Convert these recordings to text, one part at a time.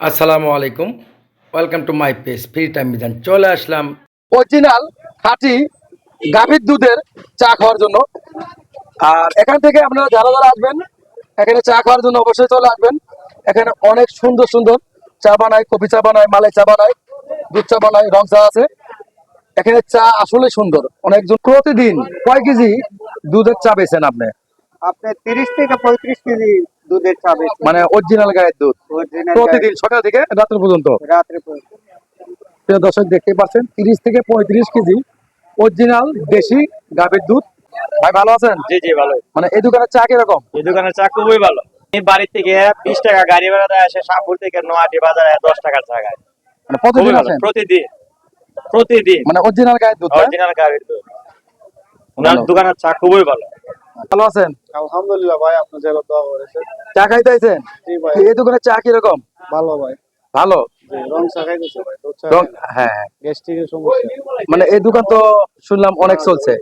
আসসালামু আলাইকুম। Welcome to my page free time Mizan চলে আসলাম। অরিজিনাল খাঁটি গাভীর দুধের চা খাওয়ার জন্য। আর এখান থেকে আপনারা যারা যারা আসবেন এখানে চা খাওয়ার জন্য অবশ্যই চলে আসবেন। এখানে অনেক সুন্দর সুন্দর চা বানায় কফি চা বানায় মালাই চা বানায় দুধ চা বানায় রং চা আছে। এখানে চা আসলে সুন্দর। অনেকজন প্রতিদিন কয় কেজি দুধের চা বেছেন আপনি? আপনি তিরিশ থেকে পঁয়ত্রিশ কেজি দুধের চা বেশি মানে অরিজিনাল গায়ের দুধ। প্রতিদিন সকাল থেকে রাত্র পর্যন্ত? রাত্রে পর্যন্ত। দর্শক দেখতে পাচ্ছেন তিরিশ থেকে পঁয়ত্রিশ কেজি অরিজিনাল দেশি গাভীর দুধ। ভাই ভালো আছেন? জি জি ভালো। মানে এই দোকানের চা কীরকম? এই দোকানের চা খুবই ভালো। বাড়ি থেকে বিশ টাকা গাড়ি ভাড়া দেয় আসে শাহপুর থেকে নোয়াটি বাজারে দশ টাকার চা খায় মানে প্রতিদিন আসেন? প্রতিদিন। প্রতিদিন। মানে অরিজিনাল গায়ের দুধ অরিজিনাল গাড়ির দুধ। ওনার দোকানের চা খুবই ভালো। ভালো আছেন? আলহামদুলিল্লাহ ভাই আপনার যেন দোয়া করেছে চা খাইতে আইছেন জি ভাই। এই দোকানের চা কীরকম? ভালো ভাই। ভালো? রং চা খাইতেছে ভাই রং- হ্যাঁ হ্যাঁ। গ্যাস্ট্রিকের সমস্যা। মানে এই দোকান তো শুনলাম অনেক চলছে।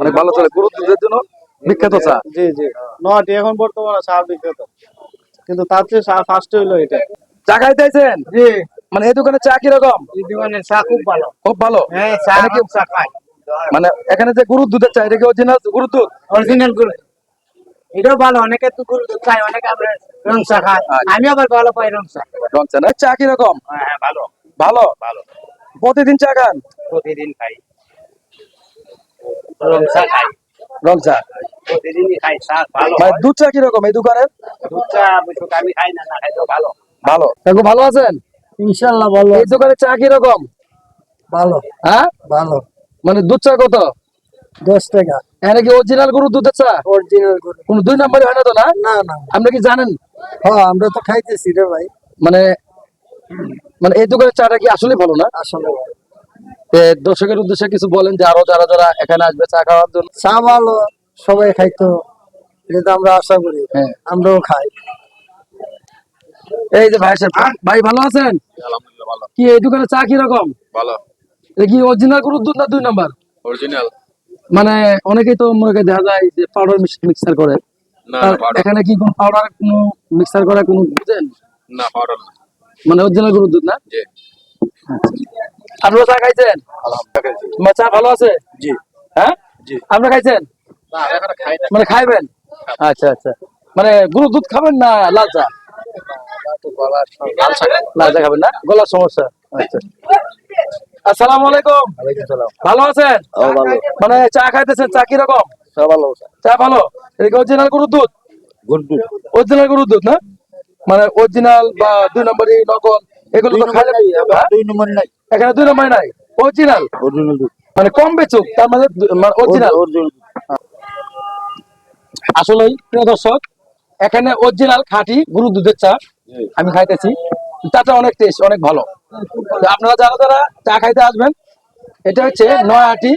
অনেক ভালো চলে। গরুর দুধের জন্য বিখ্যাত চা। জি জি। নটি এখন বর্তমানে চা বিখ্যাত কিন্তু তার চেয়ে চা ফার্স্ট হইল এটা। চা খাইতে আইছেন জি। মানে এই দোকানের চা কীরকম? এই দোকানের চা খুব ভালো। খুব ভালো? হ্যাঁ চা খাই। মানে এখানে যে গরুর দুধের চা এটা কি অরিজিনাল গরুর দুধ? অরিজিনালগুলো এটাও ভালো অনেকে তো গরুর দুধ খায় অনেকে আমরা রং চা খাই। আচ্ছা। আমি আবার ভালো পাই রং চা রং চা না? চা কীরকম? হ্যাঁ ভালো। ভালো? ভালো। প্রতিদিন চা খান? প্রতিদিন খাই। রং চা খাই। রং চা প্রতিদিনই খাই চা ভালো মানে দুধ চা কীরকম এই দোকানের দুধ চা আমি খাই না না খাইলেও ভালো। ভালো। কাকু ভালো আছেন? ইনশাল্লাহ ভালো এই দোকানের চা কীরকম? ভালো। হ্যাঁ? ভালো। মানে দুধ চা কত? দশ টাকা। এখানে কি অরিজিনাল গরুর দুধের চা? অরিজিনাল গরু। কোন দুই নম্বরই হয় না তো না? না না। আপনি কি জানেন? হ্যাঁ আমরা তো খাইতেছি রে ভাই। মানে মানে এই দোকানের চাটা কি আসলে ভালো না? আসলে এ, দর্শকের উদ্দেশ্যে কিছু বলেন যে আরও যারা যারা এখানে আসবে চা খাওয়ার জন্য। চা ভালো সবাই খাইতো। এটা তো আমরা আশা করি। হ্যাঁ। আমরাও খাই। এই যে ভাই ভাই ভালো আছেন? আলহামদুলিল্লাহ ভালো। কি এই দোকানে চা কীরকম? ভালো। এটা কি অরিজিনাল গরুর দুধ না দুই নাম্বার? অরিজিনাল মানে অনেকেই তো মনে দেখা যায় যে পাউডার মিক্সার করে। এখানে কি কোনো পাউডার কোনো মিক্সার করা কোনো বুঝেন না পাউডার মানে অরিজিনাল গরুর দুধ না? জি। আপনারা চা খাইছেন? আলহামদুলিল্লাহ চা ভালো আছে? জি। হ্যাঁ? জি। আপনারা খাইছেন? না এখানে খাই না মানে খাইবেন? আচ্ছা আচ্ছা। মানে গরুর দুধ খাবেন না লাল চা? লাল লাল চা খাবেন না? গলার সমস্যা। আচ্ছা। আসসালামু আলাইকুম। ভালো আছেন? মানে চা খাইতেছেন চা চা ভালো চা ভালো? এটা অরিজিনাল গরুর দুধ? অরিজিনাল গরুর দুধ না? মানে অরিজিনাল বা দুই নম্বরই নকল? এগুলো তো হ্যাঁ? দুই নম্বর নাই। এখানে দুই নম্বর নাই? অরিজিনাল অরিজিনাল দুধ। মানে কম বেচুক তার মানে অরিজিনাল অরিজিনাল আসলেই প্রিয় দর্শক এখানে অরিজিনাল খাঁটি গরুর দুধের চা আমি খাইতেছি। চাটা অনেক টেস্ট অনেক ভালো। তো আপনারা যারা যারা চা খাইতে আসবেন এটা হচ্ছে নয়াটি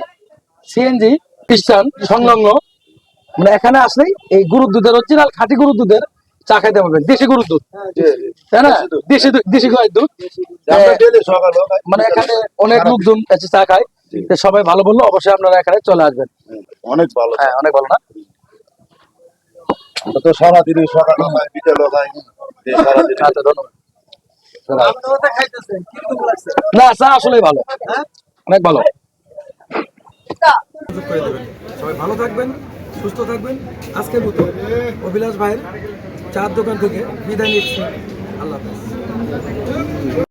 সিএনজি খ্রিস্টান সংলগ্ন। মানে এখানে আসলেই এই গরুর দুধের অরিজিনাল খাঁটি গরুর দুধের চা খাইতে পারবেন দেশি গরুর দুধ। তাই না? দেশি দুধ- দেশি গায়ের দুধ। সকালে মানে এখানে অনেক লোকজন এসে চা খায়। সবাই ভালো বলল অবশ্যই আপনারা এখানে চলে আসবেন। অনেক ভালো। হ্যাঁ অনেক ভালো না? তো সারাদিন সকালে বিকেলে আচ্ছা ধন্যবাদ। না চা আসলেই ভালো। অনেক ভালো। সবাই ভালো থাকবেন সুস্থ থাকবেন। আজকের মতো অভিলাষ ভাইয়ের চার দোকান থেকে বিদায় নিচ্ছি। আল্লাহ হাফেজ।